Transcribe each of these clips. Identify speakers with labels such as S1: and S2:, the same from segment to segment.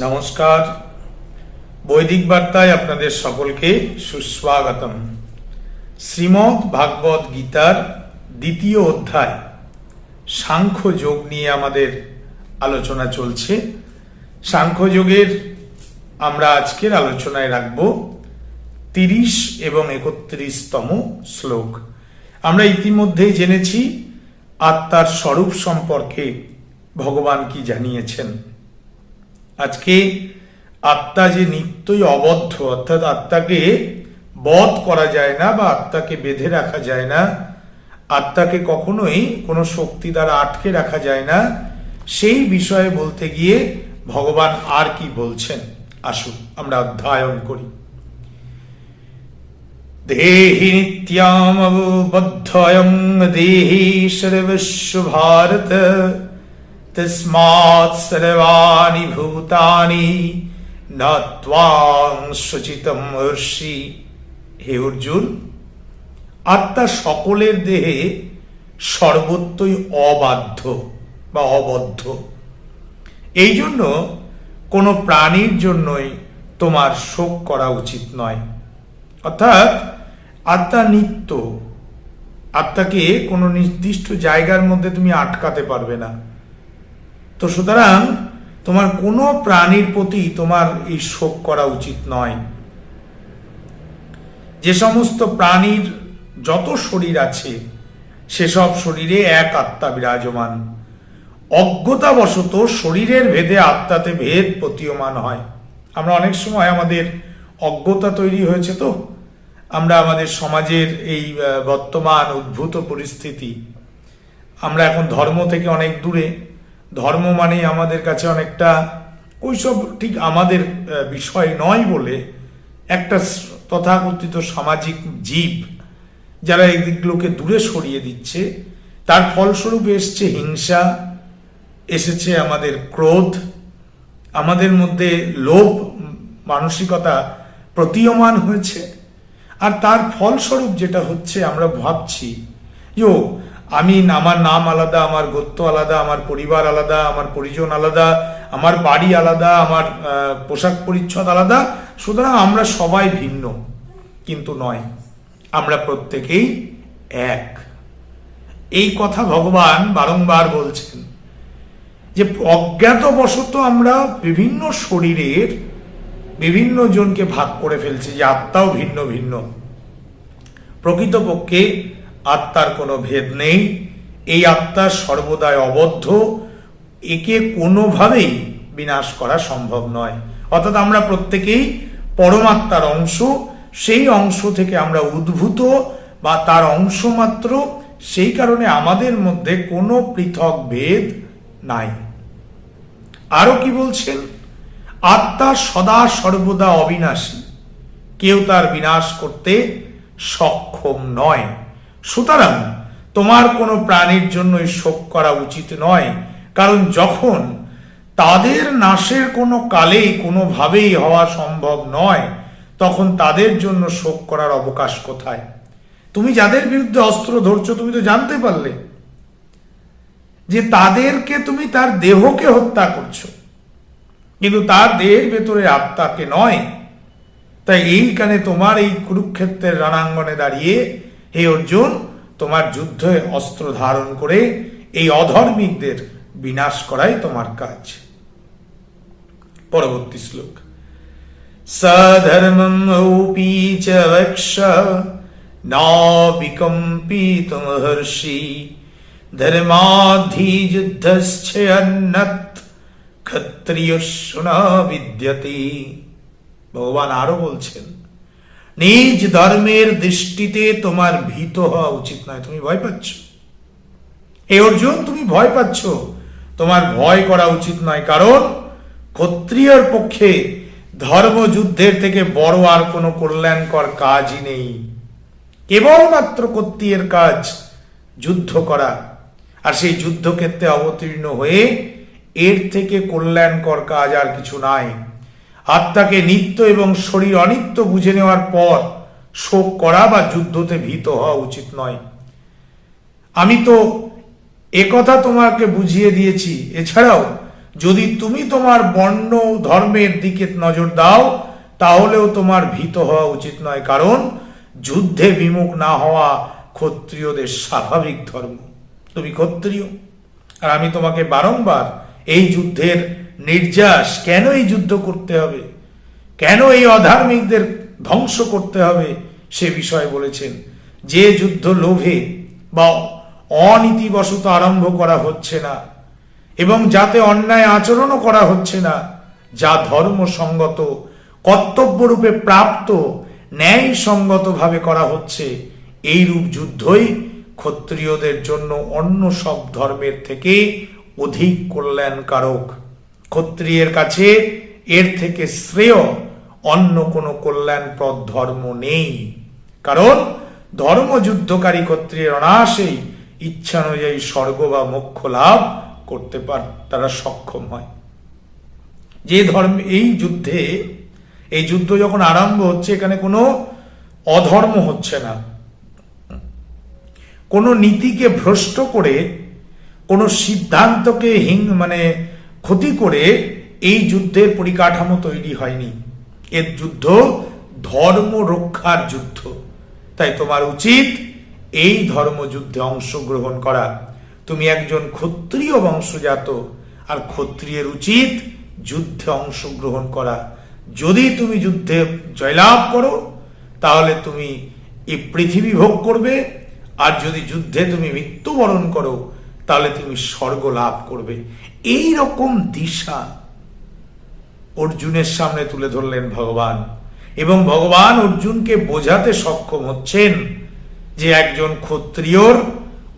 S1: নমস্কার। বৈদিক বার্তায় আপনাদের সকলকে সুস্বাগতম। শ্রীমৎ ভাগবত গীতার দ্বিতীয় অধ্যায়, সাংখ্য যোগ নিয়ে আমাদের আলোচনা চলছে। সাংখ্য যোগের আমরা আজকের আলোচনায় রাখব তিরিশ এবং একত্রিশতম শ্লোক। আমরা ইতিমধ্যেই জেনেছি, আত্মার স্বরূপ সম্পর্কে ভগবান কি জানিয়েছেন। আজকে আত্মা যে নিত্যই অবদ্ধ, অর্থাৎ আত্মাকে বধ করা যায় না বা আত্মাকে বেঁধে রাখা যায় না, আত্মাকে কখনোই কোনো শক্তি দ্বারা আটকে রাখা যায় না, সেই বিষয়ে বলতে গিয়ে ভগবান আর কি বলছেন? আসুন, আমরা অধ্যয়ন করি। দেহি নিত্যামবদ্ধয়ং দেহি সর্বস্ব ভারত। তস্মাৎ সর্বাণি ভূতানি ন ত্বাং শুচিতম হর্ষি হে অর্জুন, আত্মা সকলের দেহে সর্বত্রই অবাধ্য বা অবদ্ধ। এই জন্য কোনো প্রাণীর জন্যই তোমার শোক করা উচিত নয়। অর্থাৎ আত্মা নিত্য। আত্মাকে কোনো নির্দিষ্ট জায়গার মধ্যে তুমি আটকাতে পারবে না। তো সুতরাং তোমার কোনো প্রাণীর প্রতি তোমার এই শোক করা উচিত নয়। যে সমস্ত প্রাণীর যত শরীর আছে, সেসব শরীরে এক আত্মা বিরাজমান। অজ্ঞতাবশত শরীরের ভেদে আত্মাতে ভেদ প্রতীয়মান হয়। আমরা অনেক সময় আমাদের অজ্ঞতা তৈরি হয়েছে তো। আমরা আমাদের সমাজের এই বর্তমান উদ্ভূত পরিস্থিতি। আমরা এখন ধর্ম থেকে অনেক দূরে। ধর্ম মানেই আমাদের কাছে অনেকটা ওইসব ঠিক আমাদের বিষয় নয় বলে একটা তথাকথিত সামাজিক জীব যারা এই দিকগুলোকে দূরে সরিয়ে দিচ্ছে, তার ফলস্বরূপ এসছে হিংসা, এসেছে আমাদের ক্রোধ, আমাদের মধ্যে লোভ, মানসিকতা প্রতীয়মান হয়েছে। আর তার ফলস্বরূপ যেটা হচ্ছে, আমরা ভাবছি, ইয়ো আমি আমার নাম আলাদা, আমার গোত্র আলাদা, আমার পরিবার আলাদা, আমার পরিজন আলাদা, আমার বাড়ি আলাদা, আমার পোশাক পরিচ্ছদ আলাদা। সুতরাং আমরা সবাই ভিন্ন, কিন্তু নয়। আমরা প্রত্যেকেই এক। এই কথা ভগবান বারংবার বলছেন যে অজ্ঞাতবশত আমরা বিভিন্ন শরীরের বিভিন্ন জনকে ভাগ করে ফেলছি, যে আত্মাও ভিন্ন ভিন্ন। প্রকৃতপক্ষে আত্মার কোনো ভেদ নেই। এই আত্মা সর্বদাই অবদ্ধ। একে কোনোভাবেই বিনাশ করা সম্ভব নয়। অর্থাৎ আমরা প্রত্যেকেই পরমাত্মার অংশ। সেই অংশ থেকে আমরা উদ্ভূত বা তার অংশ মাত্র সেই কারণে আমাদের মধ্যে কোনো পৃথক ভেদ নাই। আরও কি বলছেন? আত্মা সদা সর্বদা অবিনাশী। কেউ তার বিনাশ করতে সক্ষম নয়। সুতরাং তোমার কোনো প্রাণীর জন্যই শোক করা উচিত নয়, কারণ যখন তাদের নাশের কোনো কালেই কোনোভাবেই হওয়া সম্ভব নয়, তখন তাদের জন্য শোক করার অবকাশ কোথায়? তুমি যাদের বিরুদ্ধে অস্ত্র ধরছ, তুমি তো জানতে পারলে যে তাদেরকে তুমি তার দেহকে হত্যা করছ। কিন্তু তার দেহের ভেতরে আত্মাকে নয়। তাই এইখানে তোমার এই কুরুক্ষেত্রের রণাঙ্গনে দাঁড়িয়ে হে অর্জুন, তোমার যুদ্ধে অস্ত্র ধারণ করে এই অধর্মিকদের বিনাশ করাই তোমার কাজ। পরবর্তী শ্লোক। সধর্মম ঔপি চ বক্ষ নাবিকম্পিতুমহর্ষি ধর্মাধিযুদ্ধশ্চয়ন্নত ক্ষত্রিয়শুন বিদ্যতে। ভগবান আরও বলছেন নিজ ধর্মের দৃষ্টিতে তোমার ভীত হওয়া উচিত নয়। তুমি ভয় পাচ্ছ। এই অর্জুন, তুমি ভয় পাচ্ছ। তোমার ভয় করা উচিত নয়, কারণ ক্ষত্রিয়র পক্ষে ধর্মযুদ্ধের থেকে বড় আর কোনো কল্যাণকর কাজই নেই। কেবলমাত্র ক্ষত্রিয়ের কাজ যুদ্ধ করা। আর সেই যুদ্ধক্ষেত্রে অবতীর্ণ হয়ে এর থেকে কল্যাণকর কাজ আর কিছু নাই। আত্মাকে নিত্য এবং শরীর অনিত্য বুঝে নেওয়ার পর শোক করা বা যুদ্ধতে ভীত হওয়া উচিত নয়। আমি তো একথা তোমাকে বুঝিয়ে দিয়েছি। এছাড়াও, যদি তুমি তোমার বর্ণ ধর্মের দিকে নজর দাও, তাহলেও তোমার ভীত হওয়া উচিত নয়, কারণ যুদ্ধে বিমুখ না হওয়া ক্ষত্রিয়দের স্বাভাবিক ধর্ম। তুমি ক্ষত্রিয়। আর আমি তোমাকে বারংবার এই যুদ্ধের নির্যাস, কেন এই যুদ্ধ করতে হবে? কেন এই অধার্মিকদের ধ্বংস করতে হবে? সে বিষয়ে বলেছেন, যে যুদ্ধ লোভে বা অনীতিবশত আরম্ভ করা হচ্ছে না এবং যাতে অন্যায় আচরণও করা হচ্ছে না, যা ধর্মসঙ্গত, কর্তব্যরূপে প্রাপ্ত ন্যায় সঙ্গতভাবে করা হচ্ছে এই রূপ যুদ্ধই ক্ষত্রিয়দের জন্য অন্য সব ধর্মের থেকে অধিক কল্যাণকারক। ক্ষত্রিয়ের কাছে, এর থেকে শ্রেয় অন্য কোনো কল্যাণপ্রদ ধর্ম নেই। কারণ ধর্মযুদ্ধকারী ক্ষত্রিয়ের অনায়াসেই ইচ্ছানুযায়ী স্বর্গ বা মোক্ষ লাভ করতে পার, তারা সক্ষম হয়। যে ধর্ম, এই যুদ্ধে, এই যুদ্ধ যখন আরম্ভ হচ্ছে, এখানে কোনো অধর্ম হচ্ছে না। কোনো নীতিকে ভ্রষ্ট করে, কোনো সিদ্ধান্তকে হিং মানে ক্ষতি করে এই যুদ্ধের পরিকাঠামো তৈরি হয়নি। এর যুদ্ধ ধর্ম রক্ষার যুদ্ধ। তাই তোমার উচিত এই ধর্মযুদ্ধে অংশগ্রহণ করা। তুমি একজন ক্ষত্রিয় বংশজাত, আর ক্ষত্রিয়ের উচিত যুদ্ধে অংশগ্রহণ করা। যদি তুমি যুদ্ধে জয়লাভ করো, তাহলে তুমি এই পৃথিবী ভোগ করবে, আর যদি যুদ্ধে তুমি মৃত্যুবরণ করো তাহলে তুমি স্বর্গ লাভ করবে। এই রকম দিশা অর্জুনের সামনে তুলে ধরলেন ভগবান। এবং ভগবান অর্জুনকে বোঝাতে সক্ষম হচ্ছেন যে একজন ক্ষত্রিয়র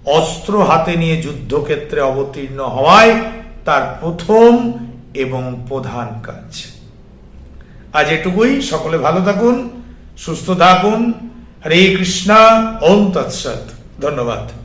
S1: অস্ত্র হাতে নিয়ে যুদ্ধক্ষেত্রে অবতীর্ণ হওয়ায় তার প্রথম এবং প্রধান কাজ। আজ এটুকুই। সকলে ভালো থাকুন, সুস্থ থাকুন। হরে কৃষ্ণা, ওম তৎসৎ। ধন্যবাদ।